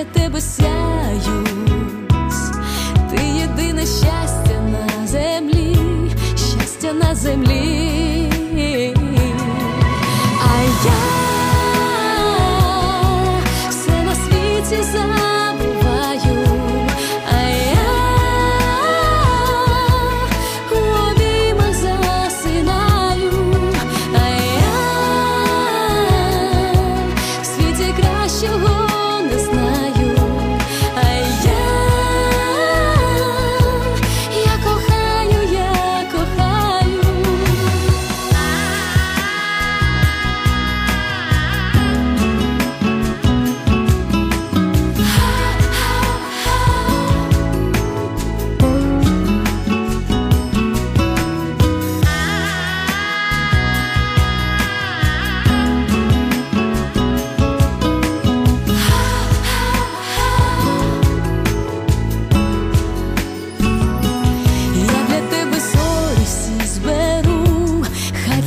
для тебе сяють, ти єдине щастя на землі, щастя на землі.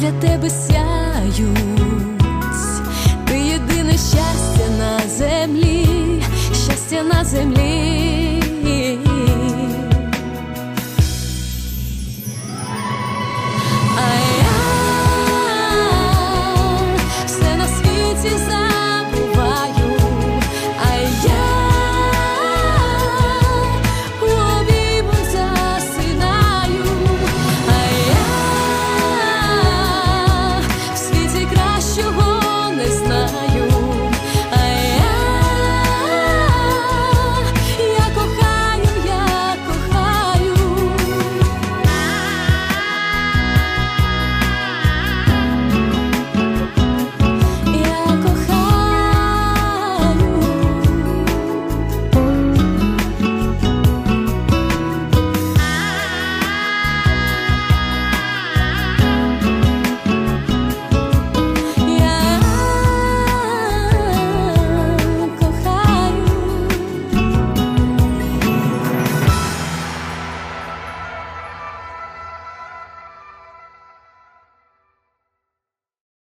для тебе сяють, ти єдине щастя на землі, щастя на землі.